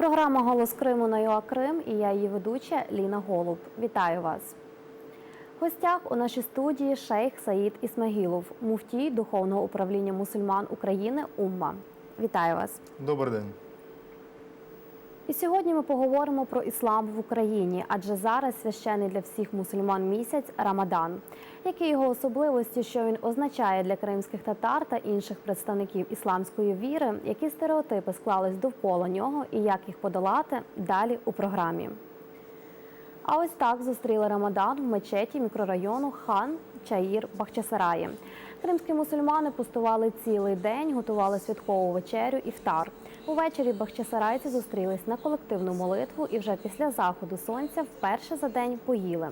Програма Голос Криму на ЮА Крим і я її ведуча Ліна Голуб. Вітаю вас. В гостях у нашій студії шейх Саїд Ісмагілов, муфтій Духовного управління мусульман України Умма. Вітаю вас. Добрий день. І сьогодні ми поговоримо про іслам в Україні, адже зараз священний для всіх мусульман місяць Рамадан. Які його особливості, що він означає для кримських татар та інших представників ісламської віри, які стереотипи склались довкола нього і як їх подолати далі у програмі. А ось так зустріли Рамадан в мечеті мікрорайону Хан Чаїр Бахчисараї. Кримські мусульмани пустували цілий день, готували святкову вечерю іфтар. Увечері бахчисарайці зустрілись на колективну молитву і вже після заходу сонця вперше за день поїли.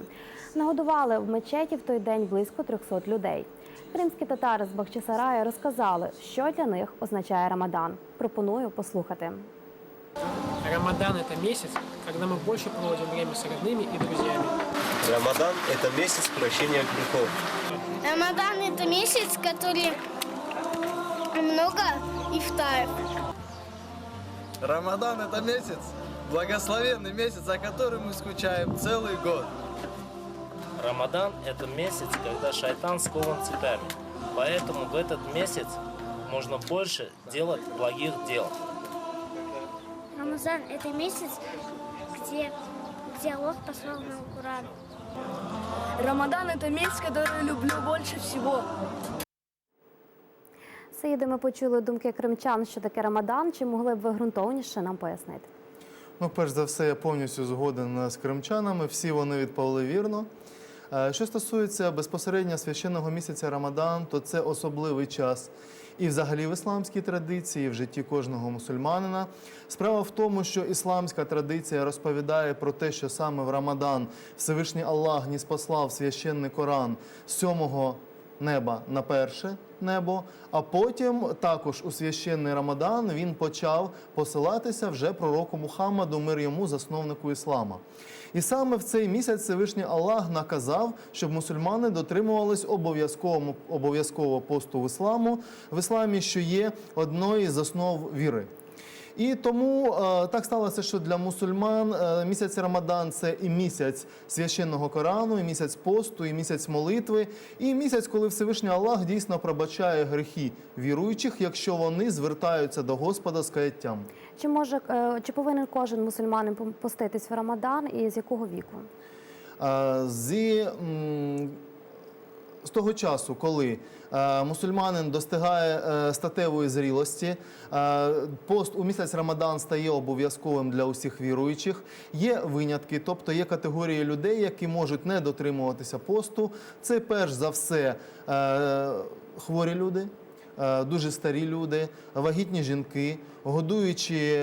Нагодували в мечеті в той день близько 300 людей. Кримські татари з Бахчисарая розказали, що для них означає Рамадан. Пропоную послухати. Рамадан – это месяц, когда мы больше проводим время с родными и друзьями. Рамадан – это месяц прощения грехов. Рамадан это месяц, который много ифтаров. Рамадан это месяц, благословенный месяц, о котором мы скучаем целый год. Рамадан – это месяц, когда шайтан скован цепями. Поэтому в этот месяц можно больше делать благих дел. Рамазан это месяц, где, где Аллах послал нам Коран. Рамадан – это месяц, который люблю больше всего. Саїде, ми почули думки кримчан, що таке Рамадан. Чи могли б ви ґрунтовніше нам пояснити? Ну, перш за все, я повністю згоден з кримчанами. Всі вони відповіли вірно. Е, Що стосується безпосередньо священного місяця Рамадан, то це особливий час і взагалі в ісламській традиції, в житті кожного мусульманина. Справа в тому, що ісламська традиція розповідає про те, що саме в Рамадан Всевишній Аллах ніспослав священний Коран з сьомого неба на перше небо, а потім також у священний Рамадан він почав посилатися вже пророку Мухаммаду, мир йому, засновнику іслама. І саме в цей місяць Всевишній Аллах наказав, щоб мусульмани дотримувались обов'язково обов'язково посту в ісламу в ісламі, що є одною з основ віри. І тому е, так сталося, що для мусульман е, місяць Рамадан це і місяць священного Корану, і місяць посту, і місяць молитви, і місяць, коли Всевишній Аллах дійсно пробачає гріхи віруючих, якщо вони звертаються до Господа з каяттям. Чи може е, чи повинен кожен мусульманин поститись в Рамадан і з якого віку? Зі з того часу, коли е, мусульманин достигає е, статевої зрілості, е, пост у місяць Рамадан стає обов'язковим для усіх віруючих. Є винятки, тобто є категорії людей, які можуть не дотримуватися посту. Це перш за все хворі люди. Дуже старі люди, вагітні жінки, годуючі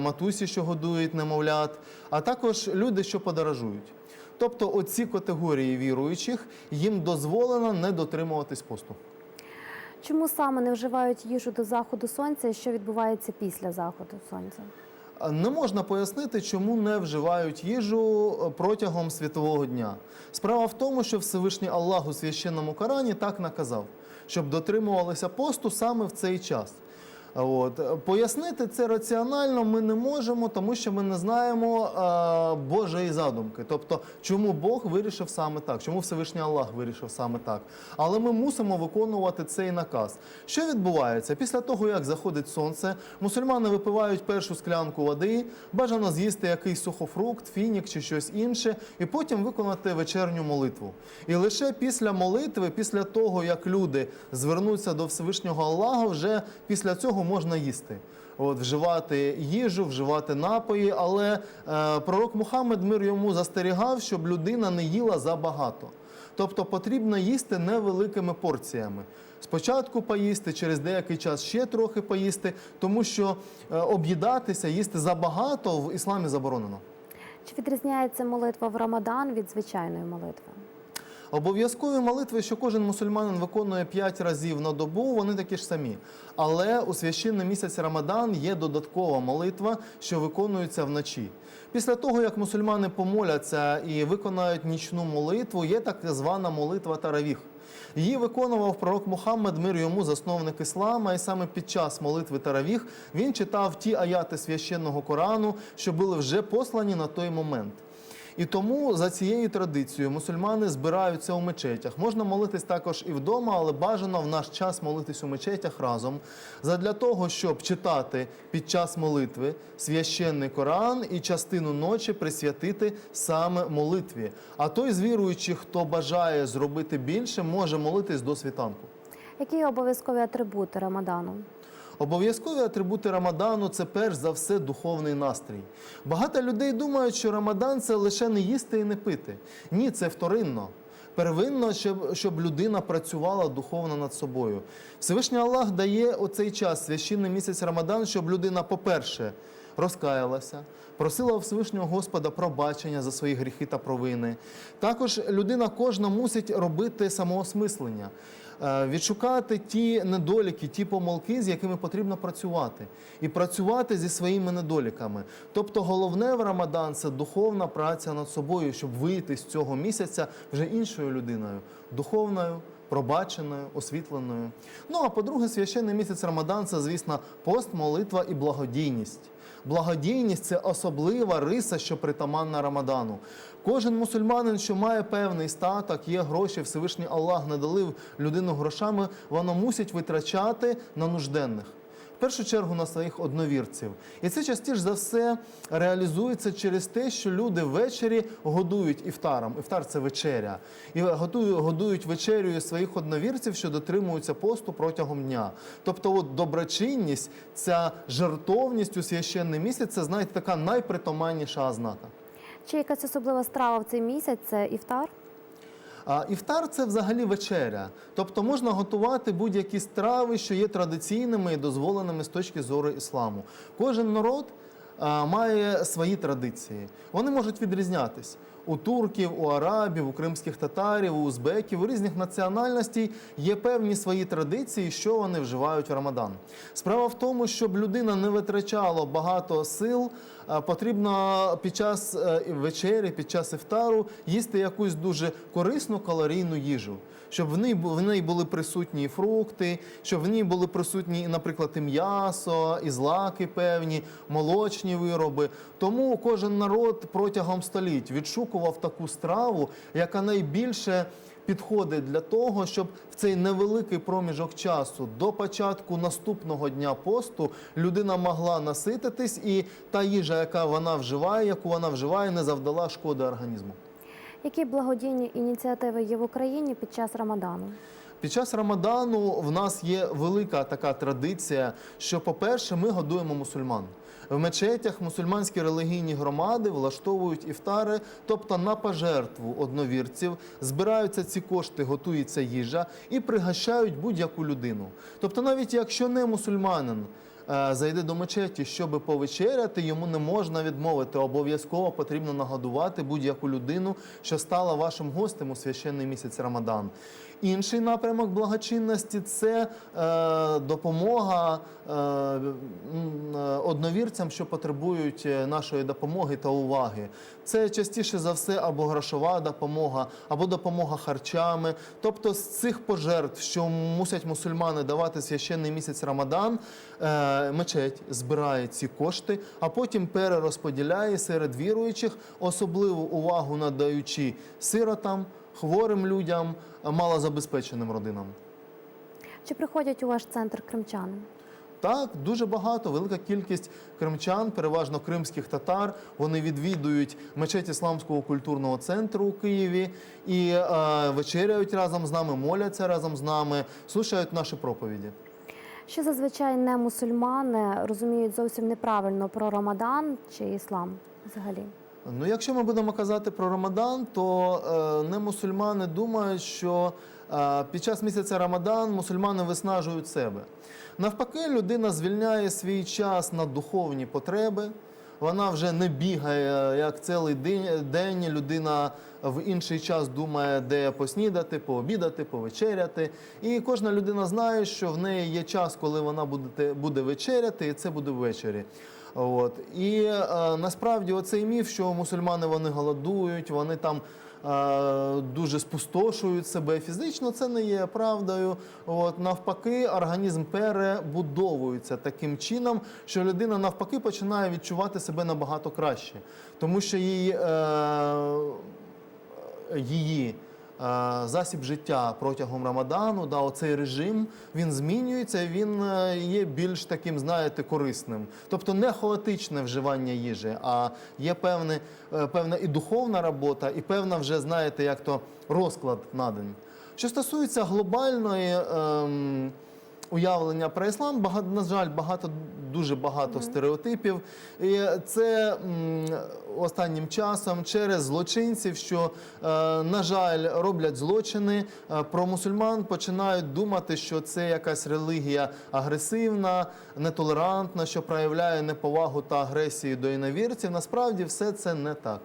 матусі, що годують немовлят, а також люди, що подорожують. Тобто, оці категорії віруючих їм дозволено не дотримуватись посту. Чому саме не вживають їжу до заходу сонця і що відбувається після заходу сонця? Не можна пояснити, чому не вживають їжу е, протягом світового дня. Справа в тому, що Всевишній Аллах у священному Корані так наказав, щоб дотримувалися посту саме в цей час. От. Пояснити це раціонально ми не можемо, тому що ми не знаємо е, Божої задумки. Тобто, чому Бог вирішив саме так, чому Всевишній Аллах вирішив саме так. Але ми мусимо виконувати цей наказ. Що відбувається? Після того, як заходить сонце, мусульмани випивають першу склянку води, бажано з'їсти якийсь сухофрукт, фінік чи щось інше, і потім виконати вечерню молитву. І лише після молитви, після того, як люди звернуться до Всевишнього Аллаха, вже після цього можна їсти. От, вживати їжу, вживати напої, але е, пророк Мухаммед мир йому застерігав, щоб людина не їла забагато. Тобто потрібно їсти невеликими порціями. Спочатку поїсти, через деякий час ще трохи поїсти, тому що е, об'їдатися, їсти забагато в ісламі заборонено. Чи відрізняється молитва в Рамадан від звичайної молитви? Обов'язкові молитви, що кожен мусульманин виконує 5 разів на добу, вони такі ж самі. Але у священний місяць Рамадан є додаткова молитва, що виконується вночі. Після того, як мусульмани помоляться і виконають нічну молитву, є так звана молитва Таравіх. Її виконував пророк Мухаммед, мир йому, засновник іслама, і саме під час молитви Таравіх він читав ті аяти священного Корану, що були вже послані на той момент. І тому за цією традицією мусульмани збираються у мечетях. Можна молитись також і вдома, але бажано в наш час молитись у мечетях разом задля того, щоб читати під час молитви священний Коран і частину ночі присвятити саме молитві. А той з віруючих, хто бажає зробити більше, може молитись до світанку. Які обов'язкові атрибути Рамадану? Обов'язкові атрибути Рамадану це перш за все духовний настрій. Багато людей думають, що Рамадан це лише не їсти і не пити. Ні, це вторинно. Первинно, щоб, щоб людина працювала духовно над собою. Всевишній Аллах дає оцей час, священний місяць Рамадан, щоб людина, по-перше, розкаялася, просила у Всевишнього Господа пробачення за свої гріхи та провини. Також людина кожна мусить робити самоосмислення, відшукати ті недоліки, ті помилки, з якими потрібно працювати, і працювати зі своїми недоліками. Тобто, головне в Рамадан це духовна праця над собою, щоб вийти з цього місяця вже іншою людиною, духовною. Пробаченою, освітленою. Ну а по-друге, священний місяць Рамадан це, звісно, пост, молитва і благодійність. Благодійність це особлива риса, що притаманна Рамадану. Кожен мусульманин, що має певний статок, є гроші, Всевишній Аллах надалив людину грошами, воно мусить витрачати на нужденних. Першу чергу на своїх одновірців. І це частіше за все реалізується через те, що люди ввечері годують іфтаром. Іфтар це вечеря. І годують вечерю своїх одновірців, що дотримуються посту протягом дня. Тобто, от доброчинність, ця жертовність у священний місяць, це знаєте, така найпритоманніша ознака. Чи якась особлива страва в цей місяць це іфтар? А іфтар це взагалі вечеря. Тобто можна готувати будь-які страви, що є традиційними і дозволеними з точки зору ісламу. Кожен народ має свої традиції. Вони можуть відрізнятись. У турків, у арабів, у кримських татарів, у узбеків, у різних національностей є певні свої традиції, що вони вживають в Рамадан. Справа в тому, щоб людина не витрачала багато сил, потрібно під час е, вечері, під час іфтару їсти якусь дуже корисну калорійну їжу, щоб в ній були присутні фрукти, щоб в ній були присутні, наприклад, і м'ясо, і злаки певні, молочні вироби. Тому кожен народ протягом століть відшукував таку страву, яка найбільше підходить для того, щоб в цей невеликий проміжок часу до початку наступного дня посту людина могла насититись, і та їжа, яка вона вживає, яку вона вживає, не завдала шкоди організму. Які благодійні ініціативи є в Україні під час Рамадану? Під час Рамадану в нас є велика така традиція, що, по-перше, ми годуємо мусульман. В мечетях мусульманські релігійні громади влаштовують іфтари, тобто на пожертву одновірців, збираються ці кошти, готується їжа і пригощають будь-яку людину. Тобто, навіть якщо не мусульманин е, зайде до мечеті, щоб повечеряти, йому не можна відмовити. Обов'язково потрібно нагодувати будь-яку людину, що стала вашим гостем у священний місяць Рамадан. Інший напрямок благочинності це е, допомога е, е, одновірцям, що потребують е, нашої допомоги та уваги. Це частіше за все або грошова допомога, або допомога харчами. Тобто з цих пожертв, що мусять мусульмани давати священний місяць Рамадан, е, мечеть збирає ці кошти, а потім перерозподіляє серед віруючих, особливу увагу надаючи сиротам, хворим людям, малозабезпеченим родинам. Чи приходять у ваш центр кримчани? Так, дуже багато, велика кількість кримчан, переважно кримських татар. Вони відвідують мечеть Ісламського культурного центру у Києві і е, вечеряють разом з нами, моляться разом з нами, слухають наші проповіді. Що зазвичай не мусульмани розуміють зовсім неправильно про Рамадан чи іслам взагалі? Ну, якщо ми будемо казати про Рамадан, то е, не мусульмани думають, що е, під час місяця Рамадан мусульмани виснажують себе. Навпаки, людина звільняє свій час на духовні потреби. Вона вже не бігає як цілий день. Людина в інший час думає, де поснідати, пообідати, повечеряти. І кожна людина знає, що в неї є час, коли вона буде, буде вечеряти, і це буде ввечері. От. І е, насправді оцей міф, що мусульмани вони голодують, вони там дуже спустошують себе фізично, це не є правдою. От навпаки, організм перебудовується таким чином, що людина навпаки починає відчувати себе набагато краще, тому що її, е, її засіб життя протягом Рамадану, да, оцей режим, він змінюється, він е, є більш таким, знаєте, корисним. Тобто не хаотичне вживання їжі, а є певне, е, певна і духовна робота, і певна вже, знаєте, як то розклад на день. Що стосується глобальної. ем, уявлення про іслам, багато, на жаль, багато, дуже багато стереотипів. І це м, останнім часом через злочинців, що, е, на жаль, роблять злочини, е, про мусульман починають думати, що це якась релігія агресивна, нетолерантна, що проявляє неповагу та агресію до іновірців. Насправді все це не так.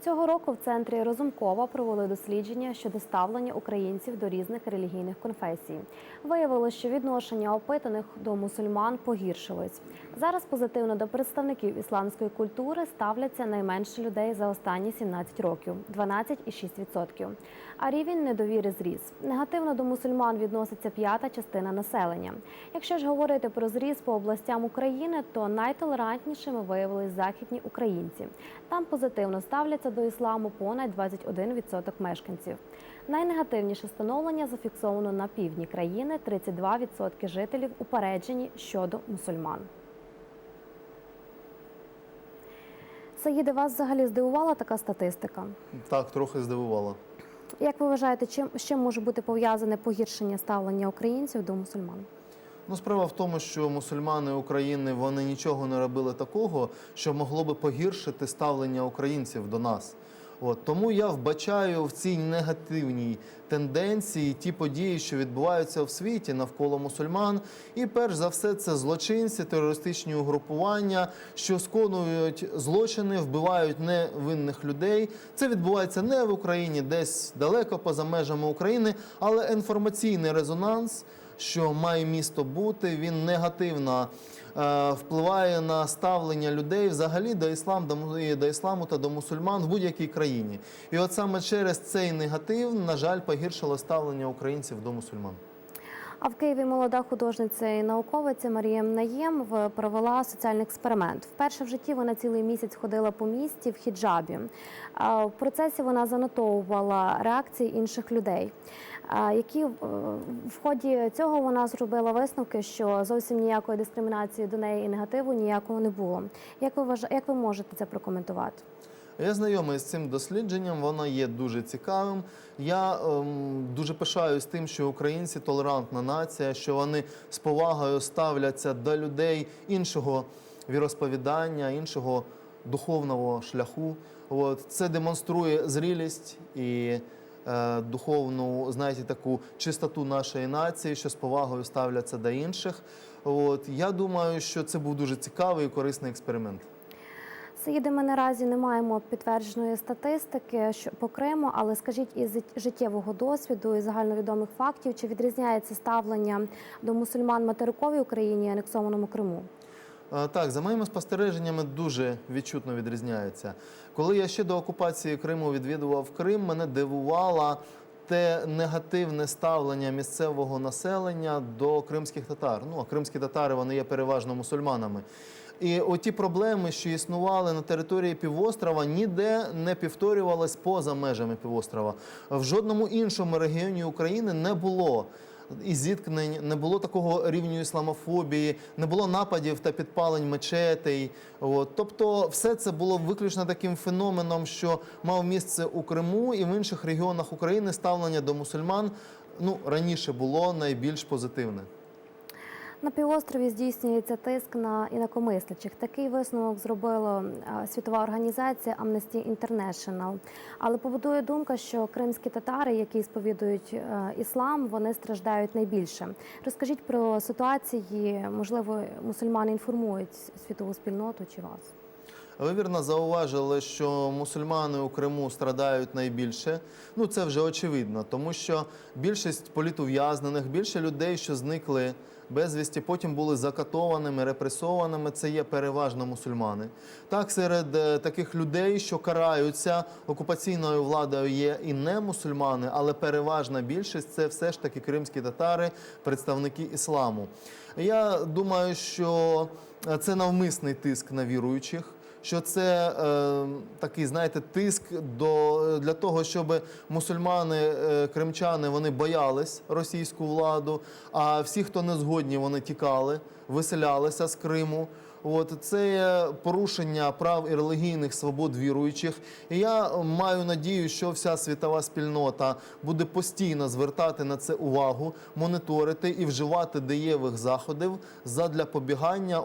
Цього року в центрі Розумкова провели дослідження щодо ставлення українців до різних релігійних конфесій. Виявилося, що відношення опитаних до мусульман погіршилось. Зараз позитивно до представників ісламської культури ставляться найменше людей за останні 17 років 12,6%. А рівень недовіри зріс. Негативно до мусульман відноситься п'ята частина населення. Якщо ж говорити про зріс по областям України, то найтолерантнішими виявились західні українці. Там позитивно ставляться до ісламу понад 21% мешканців. Найнегативніше становлення зафіксовано на півдні країни 32% жителів упереджені щодо мусульман. Саїде, вас взагалі здивувала така статистика? Так, трохи здивувало. Як ви вважаєте, чим з чим може бути пов'язане погіршення ставлення українців до мусульман? Ну, справа в тому, що мусульмани України вони нічого не робили такого, що могло би погіршити ставлення українців до нас. От тому я вбачаю в цій негативній тенденції ті події, що відбуваються в світі навколо мусульман. І перш за все, це злочинці, терористичні угрупування, що сконують злочини, вбивають невинних людей. Це відбувається не в Україні, десь далеко поза межами України, але інформаційний резонанс що має місто бути, він негативно е, впливає на ставлення людей взагалі до іслам, до, ісламу та до мусульман в будь-якій країні. І от саме через цей негатив, на жаль, погіршило ставлення українців до мусульман. А в Києві молода художниця і науковиця Марія Наєм провела соціальний експеримент. Вперше в житті вона цілий місяць ходила по місті в хіджабі. В процесі вона занотовувала реакції інших людей, які е, в ході цього вона зробила висновки, що зовсім ніякої дискримінації до неї і негативу ніякого не було. Як ви вважа- як ви можете це прокоментувати? Я знайомий з цим дослідженням, воно є дуже цікавим. Я ем, дуже пишаюсь тим, що українці толерантна нація, що вони з повагою ставляться до людей іншого віросповідання, іншого духовного шляху. От це демонструє зрілість і духовну, знаєте, таку чистоту нашої нації, що з повагою ставляться до інших. От я думаю, що це був дуже цікавий і корисний експеримент. Саїде, ми наразі не маємо підтвердженої статистики по Криму, але скажіть із життєвого досвіду і загальновідомих фактів, чи відрізняється ставлення до мусульман материковій Україні і анексованому Криму? Е, Так, за моїми спостереженнями, дуже відчутно відрізняється. Коли я ще до окупації Криму відвідував Крим, мене дивувало те негативне ставлення місцевого населення до кримських татар. Ну, а кримські татари вони є переважно мусульманами. І оті проблеми, що існували на території півострова, ніде не повторювалось поза межами півострова. В жодному іншому регіоні України не було і зіткнень, не було такого рівню ісламофобії, не було нападів та підпалень мечетей. От. Тобто, все це було виключно таким феноменом, що мав місце у Криму і в інших регіонах України ставлення до мусульман ну, раніше було найбільш позитивне. На півострові здійснюється тиск на інакомислячих. Такий висновок зробила світова організація Amnesty International. Але побудує думка, що кримські татари, які сповідують е, іслам, вони страждають найбільше. Розкажіть про ситуації, можливо, мусульмани інформують світову спільноту чи вас? Ви вірно зауважили, що мусульмани у Криму страдають найбільше. Ну це вже очевидно, тому що більшість політув'язнених, більше людей, що зникли безвісті, потім були закатованими, репресованими. Це є переважно мусульмани. Так, серед е, таких людей, що караються окупаційною владою, є і не мусульмани, але переважна більшість це все ж таки кримські татари, представники ісламу. Я думаю, що е, це навмисний тиск на віруючих. Що це е, такий, знаєте, тиск до для того, щоб мусульмани, е, кримчани, вони боялись російську владу, а всі, хто не згодні, вони тікали, виселялися з Криму. От це порушення прав і релігійних свобод віруючих. І я маю надію, що вся світова спільнота буде постійно звертати на це увагу, моніторити і вживати дієвих заходів задля побігання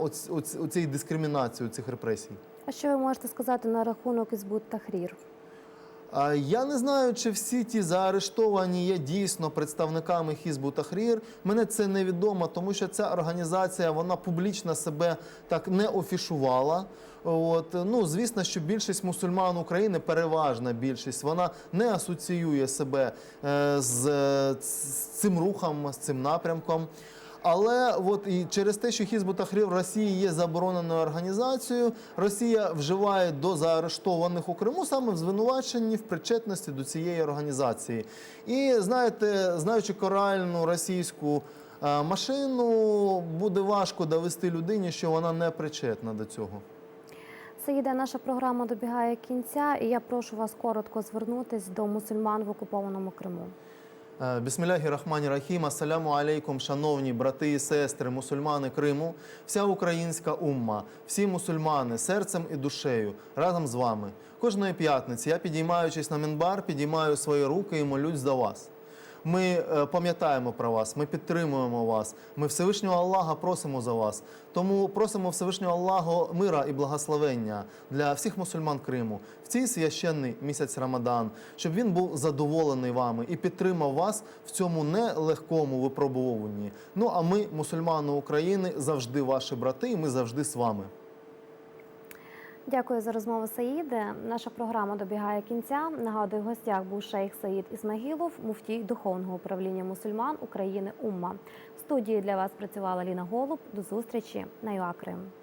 оцієї дискримінації, цих репресій. Що ви можете сказати на рахунок Ізбут Тахрір? Я не знаю, чи всі ті заарештовані є дійсно представниками Хізбу Тахрір. Мене це невідомо, тому що ця організація вона публічно себе так не офішувала. От ну звісно, що більшість мусульман України, переважна більшість, вона не асоціює себе е, з цим рухом, з цим напрямком. Але от і через те, що Хізбу Тахрір Росії є забороненою організацією, Росія вживає до заарештованих у Криму саме в звинуваченні в причетності до цієї організації. І знаєте, знаючи коральну російську е, машину, буде важко довести людині, що вона не причетна до цього. Саїде, наша програма добігає кінця, і я прошу вас коротко звернутись до мусульман в окупованому Криму. Е, Бісміляхі Рахмані Рахім, асаляму алейкум, шановні брати і сестри, мусульмани Криму, вся українська умма, всі мусульмани серцем і душею разом з вами. Кожної п'ятниці я, підіймаючись на мінбар, підіймаю свої руки і молюсь за вас. Ми е, пам'ятаємо про вас, ми підтримуємо вас. Ми Всевишнього Аллаха просимо за вас. Тому просимо Всевишнього Аллаху мира і благословення для всіх мусульман Криму в цей священний місяць Рамадан, щоб він був задоволений вами і підтримав вас в цьому нелегкому випробуванні. Ну а ми, мусульмани України, завжди ваші брати, і ми завжди з вами. Дякую за розмову, Саїде. Наша програма добігає кінця. Нагадую, в гостях був шейх Саїд Ісмагілов, муфтій Духовного управління мусульман України Умма. В студії для вас працювала Ліна Голуб. До зустрічі на ЮА Крим.